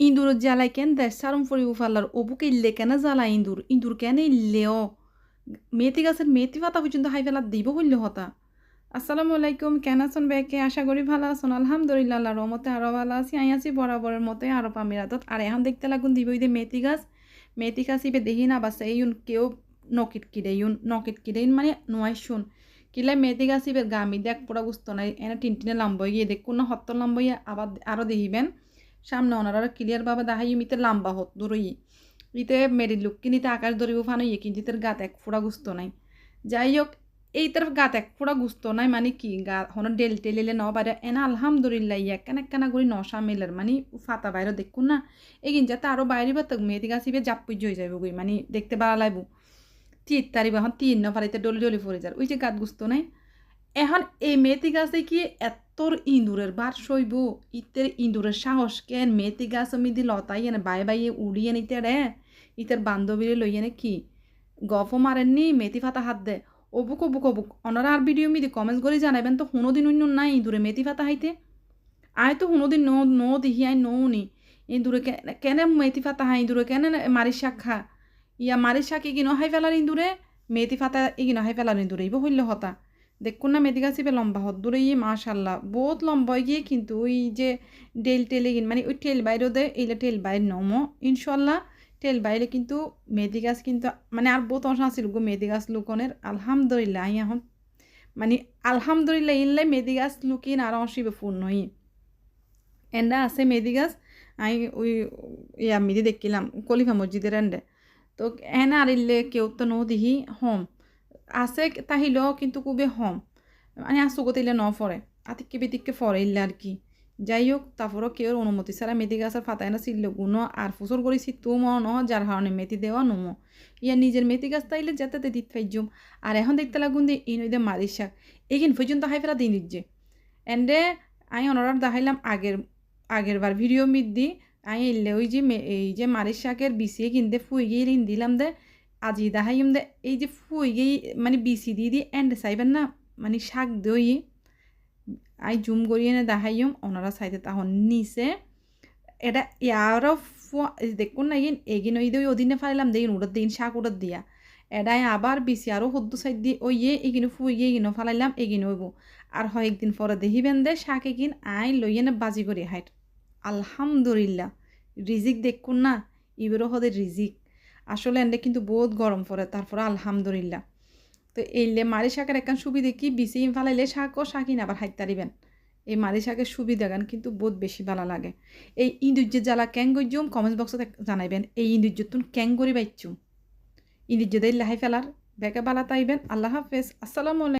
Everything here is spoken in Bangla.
ইঁদুর জ্বালাই কেন দেশ সারম ফুরিব ফাল্লার অবুকে ইল্লে কেন জ্বালা ইঁদুর ইঁদুর কেন ও মেথি গাছের মেথি পাতা পর্যন্ত হাই ফেলা দিব হইলে হতা আসসালামু আলাইকুম কেন আছেন ব্যাকে আশা করি ভালো আছেন আলহামদুলিল্লাহ আল্লাহ রহমতে আরও ভালো আছি আই আছি বরাবরের মতো আরব আমিরাতত আর এখন দেখতে লাগুন দিব দে মেথি গাছ মেথি গাছ ইবে দেখি না বাসে ইউন কেউ নকিট কিরে ইউন নকিট কিরে ইউন মানে নোয়াই শুন কিলে মেথি গাছ ইবে গামি দেখ পুরা গুস্ত নাই এনে টিন টিনে লাম্বই গিয়ে দেখুন না হত্তর লাম্বই আবার আরও দেখিবেন সামনে ওনারা ক্লিয়ার ভাবে দেখাই ইমিতে লাম্বা হত, দূরই। ইতে মেরি লুক, কিনিতে আকাশ ধরিব ফানো ইয়ে কিন্তু ইতের গাত এক ফুড়া গুস্ত নাই। যাই হোক এই তরফ গাত এক ফুড়া গুস্ত নাই মানে কি? গা হন ডেল টেলিলে ন পারে এনা আলহামদুলিল্লাহ, ইয়া কেন কেনা করি নশা মেলের মানে ফাতা বাইরে দেখুন না। এগিন যাতে আরও বাইরে বা তক মেয়েদি গাছ ইবে জাপ পুজ হয়ে যাবে গই মানে দেখতে ভালো লাগবো। তিন তারিখ এখন তিন ন ফারিতে ডলি ডলি পড়ে যার, ওই যে গাত গুস্ত নাই। এখন এই মেথি গাছে কি এতর ইঁদুরের বার সইব ইতের ইঁদুরের সাহস কেন? মেথি গাছ আমি দি লতাই এনে বাই বাইয়ে উড়িয়ে নিতে রে ইতের বান্ধবীরে লইয়ে নে কি? গফ মারেননি? মেথি ফাতা হাত দে। অবুক অবুক অবুক অনারা আর ভিডিও মিদি কমেন্টস করে জানাবেন তো দিন অন্য নাই ইঁদুরে মেথি ফাতা হাইতে? আয় তো দিন নো দিহি আই নো নি। ইঁদুরে কেন মেথি ফাতা হাই ইঁদুরে কেন মারি শাক খা ইয়া মারি শাক ইগিনো হাই ফেলার ইঁদুরে? মেথি ফাতা ইগিনো হাই ফেলার ইঁদুরে, ইব হইলে হতা। দেখুন না মেদি গাছ ইবে লম্বা হত দূরে ইয়ে মাশাল্লাহ বহুত লম্বা হয়ে গিয়ে কিন্তু ওই যে ডেল টেলে মানে ওই টেল বাইরেও দেয় এইলে টেল বাইর নমো ইনশাল্লাহ টেল বাইরে কিন্তু মেদি গাছ কিন্তু মানে আর বহুত অংশ আছিল গো মেদি গাছ লুকনের। আলহামদুলিল্লাহ, আই এখন মানে আলহামদুলিল্লাহ ইনলে মেদি গাছ লুকিন আর অংশিবে পূর্ণ ই। এন্ডা আছে মেদি গাছ, আই ওই ইয়া মিদি দেখিলাম, কলিফা মসজিদের এন্ডে। তো এনে আর ইল্লে কেউ তো নো দিহি, হম। আছে, তাহিলেও কিন্তু খুবই হম মানে আসুগো তিলে ন ফরে আতিককে বিতিককে ফরে ইল্লে আর কি। যাই হোক তারপরও কেউ অনুমতি ছাড়া মেথি গাছের ফাতায় না ছিল গুণ আর ফুসর করে শীতও ন যার কারণে মেথি দেওয়া নমো। ইয়া নিজের মেথি গাছ তাইলে যেতে দিত ফাইজুম আর এখন দেখতে লাগুন দিয়ে ইন ওই মারি শাক। এইখিন পর্যন্ত হাই ফেলা দিন দিচ্ছে এন্ডে আমি অনারার দেখাইলাম আগের আগের বার ভিডিও মিট দি আমি এলে ওই যে এই যে মারি শাকের বিছিয়ে কিনতে ফুই গিয়ে ঋণ দিলাম দে। আজি দেখাইম দে এই যে ফুই গিয়ে মানে বিসি দিয়ে দিয়ে এন্ডে চাইবেন না মানে শাক দই আই জুম করিয়ে এনে দেখাইম ওনারা সাইডে তখন নিচে এটা ইয়ারও দেখুন না ইন এগিন ওই দিয়ে ওদিনে ফাইলাম দিন উড়ত দিন শাক উড়ত দিয়া এটাই আবার বিসি আরও সদ্য সাইড দিয়ে ওই এগিনো ফুই গিয়ে এগিনো ফালাইলাম এগিনো হইব আর হয় একদিন পরে দেখিবেন দে শাক এগিন আই লইয়ে না বাজি করি হাইট আলহামদুলিল্লাহ রিজিক দেখুন না ইবেরও হদে রিজিক আসলে এন্ডে কিন্তু বহুত গরম পড়ে তারপরে আলহামদুলিল্লাহ। তো এইলে মারি শাকের একখান সুবিধে কি? বিসি ফালাইলে শাকও শাকিন আবার হাইতারিবেন এই মারি শাকের সুবিধা গান কিন্তু বহুত বেশি ভালো লাগে। এই ইন্দুর্যের জ্বালা ক্যাং গজ্জুম কমেন্ট বক্সে জানাইবেন, এই ইন্দুজ্যের তুন ক্যাং করি বাইচুম ইন্দুজ্য দিল্লা লাহাই ফেলার, বেকে বালা তাইবেন। আল্লাহ হাফেজ। আসসালামু আলাইকুম।